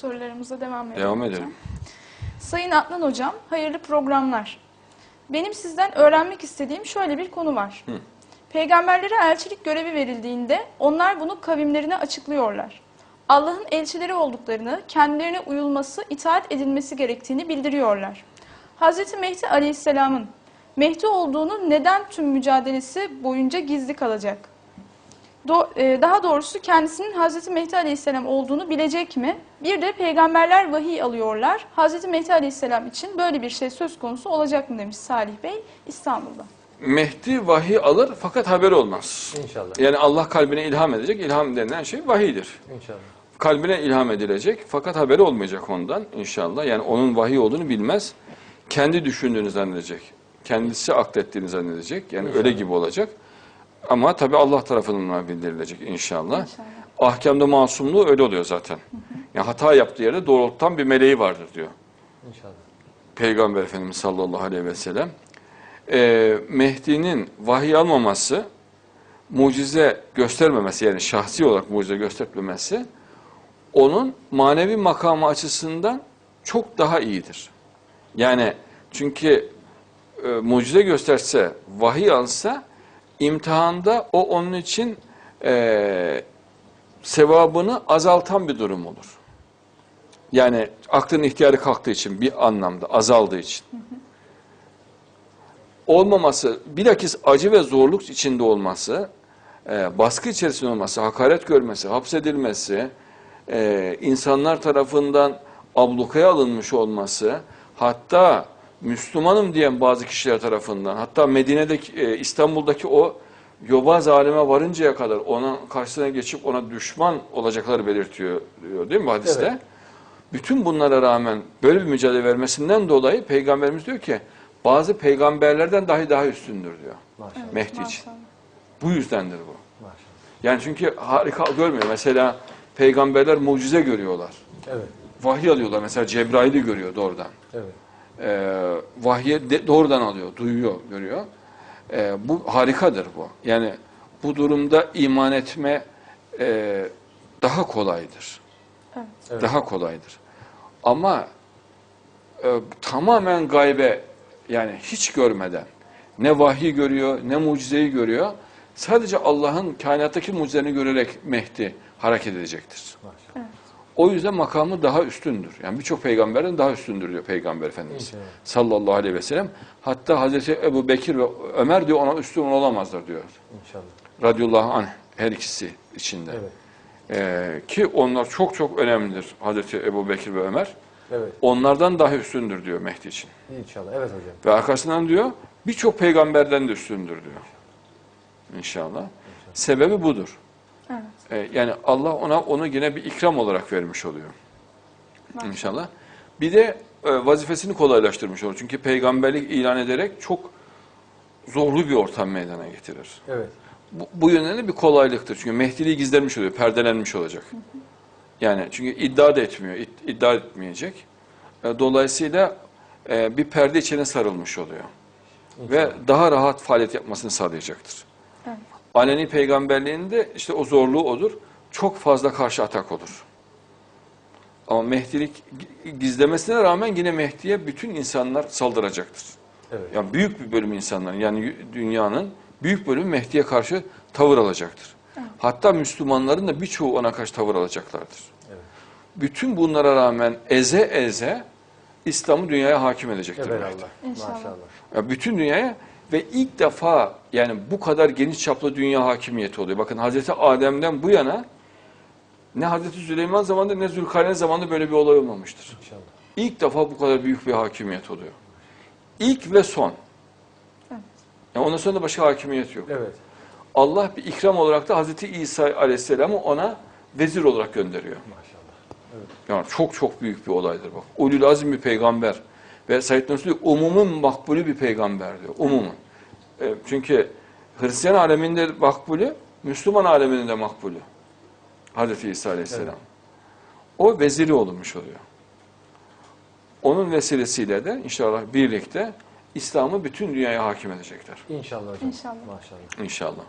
Sorularımıza devam edelim. Devam hocam. edelim. Sayın Adnan Hocam, hayırlı programlar. Benim sizden öğrenmek istediğim şöyle bir konu var. Hı. Peygamberlere elçilik görevi verildiğinde onlar bunu kavimlerine açıklıyorlar. Allah'ın elçileri olduklarını, kendilerine uyulması, itaat edilmesi gerektiğini bildiriyorlar. Hz. Mehdi Aleyhisselam'ın Mehdi olduğunu neden tüm mücadelesi boyunca gizli kalacak? Do- e, daha doğrusu kendisinin Hz. Mehdi Aleyhisselam olduğunu bilecek mi? Bir de peygamberler vahiy alıyorlar. Hz. Mehdi Aleyhisselam için böyle bir şey söz konusu olacak mı demiş Salih Bey İstanbul'da. Mehdi vahiy alır fakat haberi olmaz. İnşallah. Yani Allah kalbine ilham edecek. İlham denilen şey vahiydir. İnşallah. Kalbine ilham edilecek fakat haberi olmayacak ondan inşallah. Yani onun vahiy olduğunu bilmez. Kendi düşündüğünü zannedecek. Kendisi aklettiğini zannedecek. Yani öyle gibi olacak. Ama tabi Allah tarafından bildirilecek inşallah. İnşallah. Ahkamda masumluğu öyle oluyor zaten. Yani hata yaptığı yerde doğrultutan bir meleği vardır diyor. İnşallah. Peygamber Efendimiz sallallahu aleyhi ve sellem. Ee, Mehdi'nin vahiy almaması, mucize göstermemesi yani şahsi olarak mucize göstermemesi onun manevi makamı açısından çok daha iyidir. Yani çünkü e, mucize gösterse, vahiy alsa imtihanda o onun için e, sevabını azaltan bir durum olur. Yani aklın ihtiyarı kalktığı için bir anlamda azaldığı için. Olmaması, bilakis acı ve zorluk içinde olması, e, baskı içerisinde olması, hakaret görmesi, hapsedilmesi, e, insanlar tarafından ablukaya alınmış olması, hatta Müslümanım diyen bazı kişiler tarafından, hatta Medine'deki, e, İstanbul'daki o yobaz aleme varıncaya kadar ona karşısına geçip ona düşman olacakları belirtiyor diyor değil mi hadiste? Evet. Bütün bunlara rağmen böyle bir mücadele vermesinden dolayı Peygamberimiz diyor ki bazı peygamberlerden dahi daha üstündür diyor. Maşallah. Mehdi için. Maşallah. Bu yüzdendir bu. Maşallah. Yani çünkü harika görmüyor. Mesela peygamberler mucize görüyorlar. Evet. Vahiy alıyorlar. Mesela Cebrail'i görüyor doğrudan. Evet. Ee, vahye de- doğrudan alıyor, duyuyor, görüyor. Ee, bu harikadır bu. Yani bu durumda iman etme e, daha kolaydır. Evet. Evet. Daha kolaydır. Ama e, tamamen gaybe yani hiç görmeden ne vahiy görüyor ne mucizeyi görüyor. Sadece Allah'ın kainattaki mucizelerini görerek Mehdi hareket edecektir. Maşallah. O yüzden makamı daha üstündür. Yani birçok peygamberden daha üstündür diyor Peygamber Efendimiz. İnşallah. Sallallahu aleyhi ve sellem. Hatta Hazreti Ebu Bekir ve Ömer diyor ona üstün olamazlar diyor. İnşallah. Radıyallahu anh her ikisi içinde. Evet. Ee, ki onlar çok çok önemlidir Hazreti Ebu Bekir ve Ömer. Evet. Onlardan daha üstündür diyor Mehdi için. İnşallah. Evet hocam. Ve arkasından diyor birçok peygamberden de üstündür diyor. İnşallah. Sebebi budur. Evet. Ee, yani Allah ona onu yine bir ikram olarak vermiş oluyor. Maşallah. İnşallah. Bir de e, vazifesini kolaylaştırmış olur. Çünkü peygamberlik ilan ederek çok zorlu bir ortam meydana getirir. Evet. Bu, bu yönden de bir kolaylıktır. Çünkü Mehdiliği gizlenmiş oluyor, perdelenmiş olacak. Yani çünkü iddia da etmiyor, id- iddia etmeyecek. E, Dolayısıyla e, bir perde içine sarılmış oluyor. Ve daha rahat faaliyet yapmasını sağlayacaktır. Evet. Aleni peygamberliğinde işte o zorluğu odur. Çok fazla karşı atak olur. Ama Mehdilik gi- gizlemesine rağmen yine Mehdi'ye bütün insanlar saldıracaktır. Evet. Yani büyük bir bölüm insanların yani dünyanın büyük bölümü Mehdi'ye karşı tavır alacaktır. Hatta Müslümanların da birçoğu ona karşı tavır alacaklardır. Evet. Bütün bunlara rağmen eze eze İslam'ı dünyaya hakim edecektir. Evet Mehdi. Allah. İnşallah. Maşallah. Ya bütün dünyaya ve ilk defa yani bu kadar geniş çaplı dünya hakimiyeti oluyor. Bakın Hazreti Adem'den bu yana ne Hazreti Süleyman zamanında ne Zülkarneyn zamanında böyle bir olay olmamıştır. İnşallah. İlk defa bu kadar büyük bir hakimiyet oluyor. İlk ve son. Evet. Yani ondan sonra da başka hakimiyet yok. Evet. Allah bir ikram olarak da Hazreti İsa Aleyhisselam'ı ona vezir olarak gönderiyor. Maşallah. Yani çok çok büyük bir olaydır bak. Ulul azim bir peygamber. Ve Said Nursi diyor, umumun makbulü bir peygamber diyor. Umumun. E, çünkü Hristiyan aleminde makbulü, Müslüman aleminde de makbulü. Hazreti İsa Aleyhisselam. Evet. O veziri olmuş oluyor. Onun vesilesiyle de inşallah birlikte İslam'ı bütün dünyaya hakim edecekler. İnşallah hocam. İnşallah. Maşallah. İnşallah.